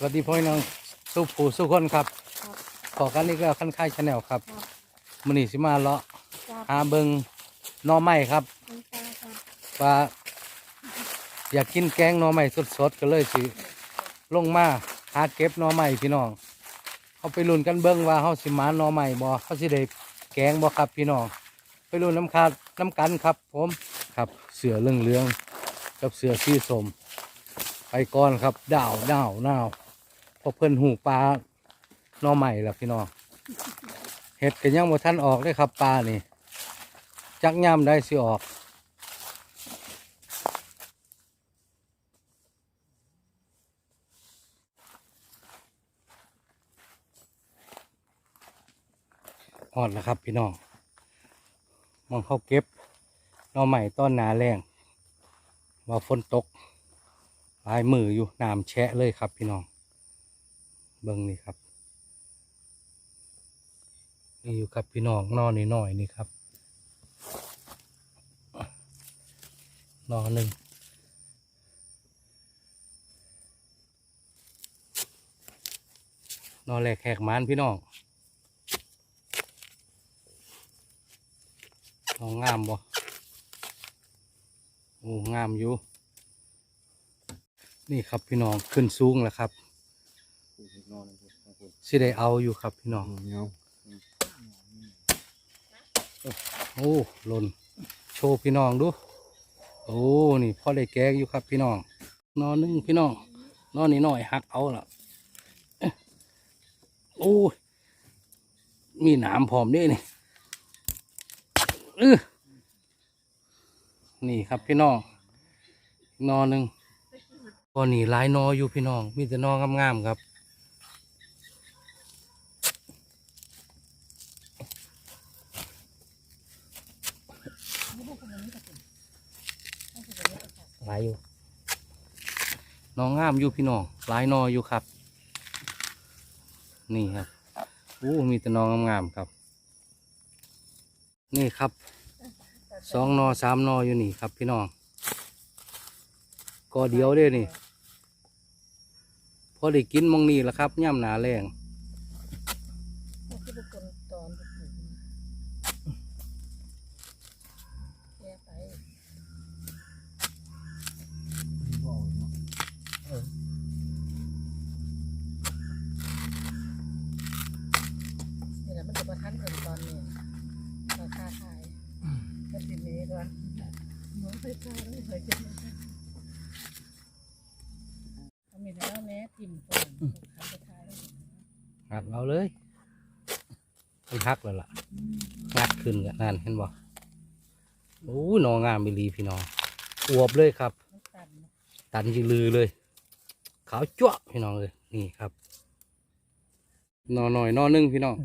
ดีครับสวัสดีพ่อพี่น้องสุผู้สุคนครับครับขอกันนี่ก็ขั้นค่ายชาแนลครับครับมันนี่สิมาเลาะครับหาเบิงหน่อไม้ครับน้ำตาครับว่าอยากกินแกงหน่อไม้สดๆก็เลยสิลงมาหาเก็บหน่อไม้พี่น้องเขาไปลุ้นกันเบิ้งว่าเขาสิมาหน่อไม้บ่เขาสิได้แกงบ่ครับพี่น้องไปลุ้นน้ำคาดน้ำกันครับ ผมครับเสือเหลืองเหลืองๆกับเสือสีสมไปก่อนครับดาวดาวดาวเพอเพิ่นหูปลาน่อไม้แล้วพี่น้องเห็ดกันยังบ่ทันออกเลยครับปลานี่ จักย่ำได้สิออกหอดแล้วครับพี่น้องมองเข้าเก็บน่อใหม่ต้นหนาแรงว่าฝนตกลายมืออยู่น้ำแชะเลยครับพี่น้อง เบิ้งนี่ครับ นี่อยู่ครับพี่น้องนอนนี่หน่อยนี่ครับนอนหนึ่งนอนแหลกแขกมานพี่น้องนองงามบ่โอ้งามอยู่ นี่ครับพี่น้องขึ้นสูงแล้วครับ นอนเลยครับผมสิได้เอาอยู่ครับพี่น้อง เงาโอ้หล่นโชว์พี่น้องดู โอ้ นี่พ่อได้แกงอยู่ครับพี่น้อง นอนหนึงพี่น้อง นอนนี่หน่อยหักเอาละเอ๊ะโอ้ยมีหนามพร้อมด้วยนี่เออนี่ครับพี่น้องนอนหนึ่งก็นี่หลายนออยู่พี่น้อง มีแต่นองามๆครับ หลายอยู่น้องงามอยู่พี่น้องหลายนออยู่ครับ นี่ครับโอ้มีแต่น้องงามๆครับ นี่ครับสองนอสามนออยู่นี่ครับ พี่น้องก็เดียวเด้นี่ พอได้กินมองนี่แหละครับย่ำหนาแรง นี่คือบุคคลตอนบุคคลแยกไปนี่แหละ มันจะประทันถึงตอนนี้ราคาขายก็ติดนี้ก่อนหนูเคยขายแล้วไม่เคยเก็บเลยค่ะเอามีแต่แล้วแม่ทิมก่อนขายไปขายแล้วหักเอาเลยไปหักแล้วล่ะงัดขึ้นกันนั่นเห็นบ่โอ้ยนองามไปรีพี่น้องอวบเลยครับ มันตันเนอะตันจีลือเลย ขาวจ้วะพี่น้องเลยนี่ครับนอหน่อยนอหนึ่งพี่น้อง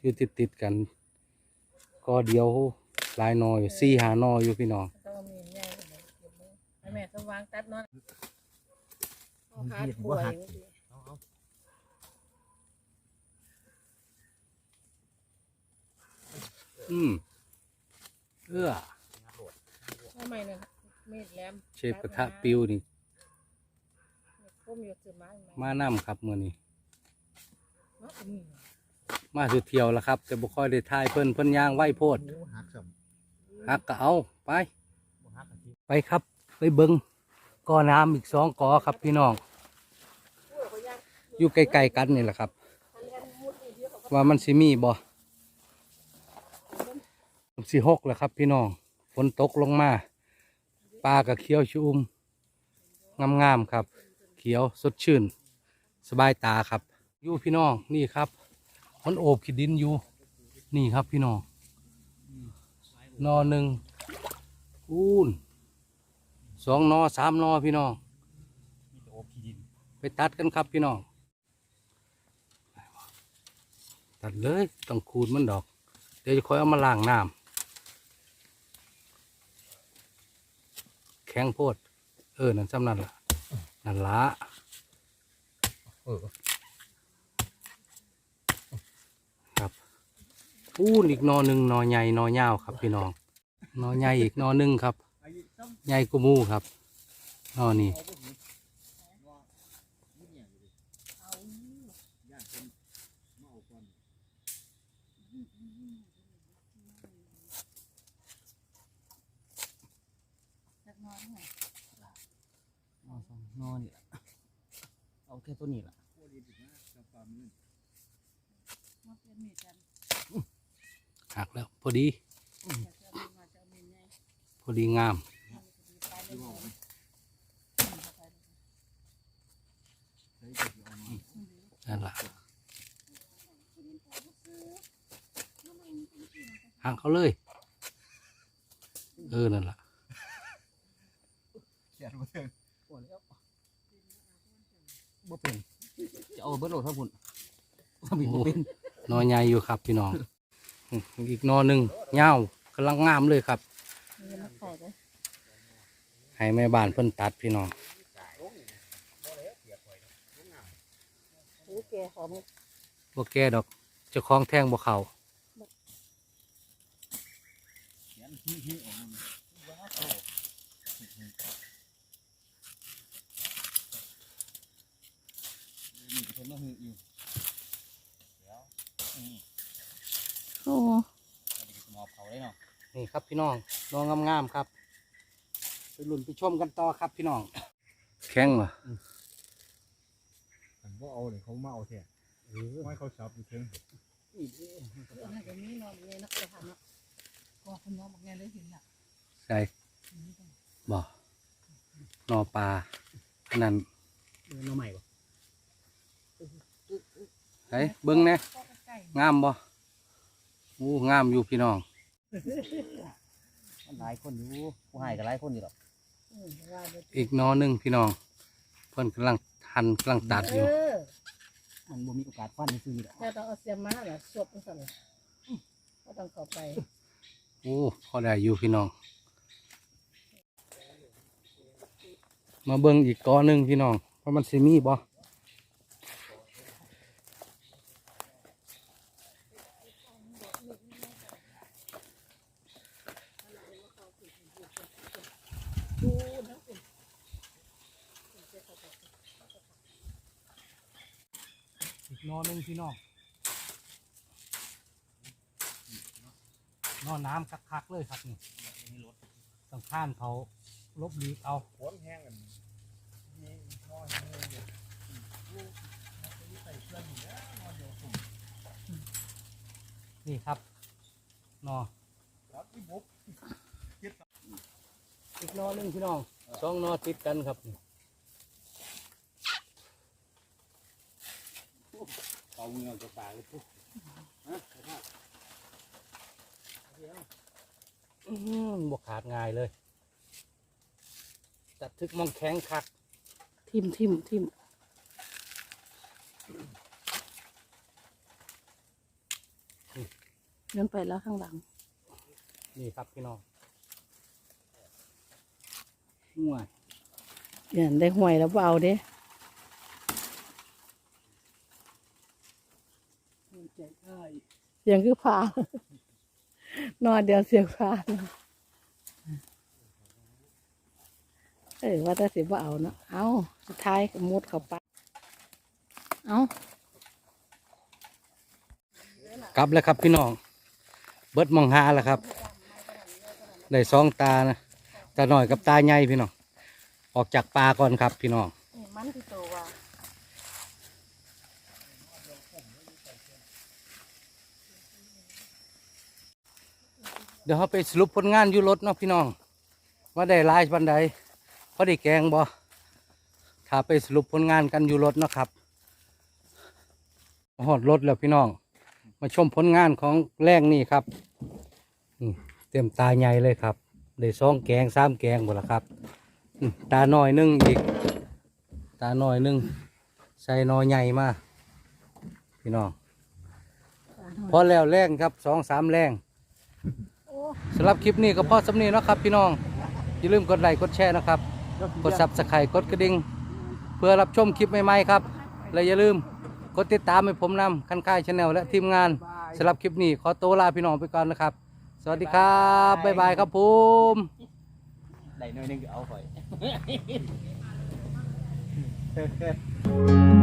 อยู่เด้ออยู่ติดติดๆกัน ก็เดียวหลายหนออยู่สี่หาหนออยู่พี่น้องมันต้องมีแม่เลยเก็บไว้ให้แม่ก็วางตัดเนอนเอาขาป่วยบางทีอืมเอื้อทำไมเนี่ยมีดแหลมเชฟกระทะปิวนี่ก้มอยู่สือไม้ไหมมานํครับมื่อนี้เนาะอื มมาสุดเที่ยวแล้วครับ แต่บุค่อยได้ทายเพิ่นเพิ่นย่างไหวโพดหมูหักสัมหักก็เอาไปหมูหักอาทิตย์ไปครับไปเบิงก่อน้ำอีกสองก่อครับพี่น้อง อยู่ใกล้ๆกันนี่แหละครับ ว่ามันสิมีบ่สิหกแล้วครับ พี่น้องฝนตกลงมาปลากับเขียวชุ่มงามๆครับ เขียวสดชื่น สบายตาครับ อยู่พี่น้องนี่ครับ มันโอบขีดดินอยู่ นี่ครับพี่น้องนอหนึ่งอูนสองนอสามนอพี่น้องมีแต่โอบขี้ดินไปตัดกันครับพี่น้องตัดเลยต้องขูดมันดอก เดี๋ยวจะค่อยเอามาล้างน้ำแข็งโพด เออ นั่นจำนั่นละนั่นละ เออ ครับ อู้นอีกหนอหนึ่งหนอใหญ่หนอยาวครับพี่น้องหนอใหญ่อีกหนอหนึ่งครับใหญ่กูมูครับอ๋อนี่นอยหนอนอนสองนอนนี่เอาแค่ตัวนี้ละ มาเป็นมีกันหักแล้ว พอดีจะจะมีมาจะมีไงพอดีงามตายเลยผมนั่นล่ะหักเขาเลย เออ นั่นล่ะเขียนมาเถอะโอ้แล้วบ่เป็นจะเอาเบิร์ดโหลดทั้งพุ่นทำอีกบ่เป็นนอใหญ่อยู่ครับพี่น้อง อีกนอหนึ่งเงากำลังงามเลยครับให้แม่บ้านเพิ่นตัดพี่น้องหรือแกหอมบ่แก่ดอกเจ้าของแท่งบ่เขาเขียนที่ที่ออกมานี่เป็นมาหืออยู่เดี๋ยวนี่ โอ้ อันนี้ก็หมอบเขาได้เนาะนี่ครับพี่น้องนองงามๆครับไปลุ่นไปชมกันต่อครับพี่น้องแข็งเหรออันว่าเอาเนี่ยเขามาเอาแท้ไม่เขาชับอยู่เทิงอันนั้นก็มีนอนเงี้ยนักไปทำเนาะก็คุณน้องบอกไงเลยเห็นอะใช่บ่นอปลาอันนั้นเออน้องใหม่ปะไอ้เบิ้งแหน่ก็ใกล้งามบ่อู้งามอยู่พี่น้อง มันหลายคนอยู่ผู้ให้ก็หลายคนอยู่หรอกอืมว่าเดี๋ยวอีกนอหนึ่งพี่น้องเพิ่นกำลังทันกำลังตัดอยู่ เออมันบ่มีโอกาสฟันซื้อหรอกแต่ต้องเอาเสียมาเหรอสวบสั่นเลยก็ต้องเข้าไปโอ้พอได้อยู่พี่น้อง มาเบิ่งอีกกอหนึ่งพี่น้องว่ามันสิมีบ่ ดูนะคุณ อีก นอหนึ่งพี่น้องนอน้ำคักๆเลยครับนี่ต้องข้านเขาลบหลีกเอาฝนแห้งกันนี่น้อยนี่นี่ครับนอครับที่บุกอีกนอหนึ่งพี่น้องสองนอติดกันครับนี่ เอาเงินจะตายเลยปุ๊บอื้อหือบกขาดง่ายเลย จัดทึกมองแข็งคัก ทิมทิมทิมเดินไปแล้วข้างหลัง นี่ครับพี่น้องห่วย เดี๋ยวได้ห่วยแล้วเบเอาเด้ เสียงคือพานอนเดียวเสียงพาเออว่าแต่สิบ่เอาเนาะเอาสุดท้ายก็มุดเข้าไปเอากลับแล้วครับพี่น้อง เบิดมองหาแล้วครับได้สองตานะตาหน่อยกับตาใหญ่พี่น้อง ออกจากปลาก่อนครับพี่น้องนี่มันที่โตว่า เดี๋ยวเขาไปสรุปผลงานอยู่รถเนาะพี่น้อง ว่าได้ลายบันไดพอได้แกงบ่ถ้าไปสรุปผลงานกันอยู่รถเนาะครับหอดรถแล้วพี่น้อง มาชมผลงานของแรงนี่ครับเต็มตาใหญ่เลยครับได้สองแกงสามแกงหมดล้วครับตาหน่อยหนึงอีก ตาหน่อยหนึงใส่หนอใหญ่มาพี่น้องพอแล้วแรงครับสองสามแรง สำหรับคลิปนี้ก็พอสำนีเนาะครับ พี่น้องอย่าลืมกดไลค์กดแชร์นะครับ กดซับสไครต์กดกระดิ่งเพื่อรับชมคลิปใหม่ๆครับ และอย่าลืมกดติดตามให้ผมนำคันค่ายชาแนลและทีมงานสำหรับคลิปนี้ขอตัวลาพี่น้องไปก่อนนะครับ สวัสดีครับบ๊ายบายครับผมได้หน่อยหนึงก็เอาไปเ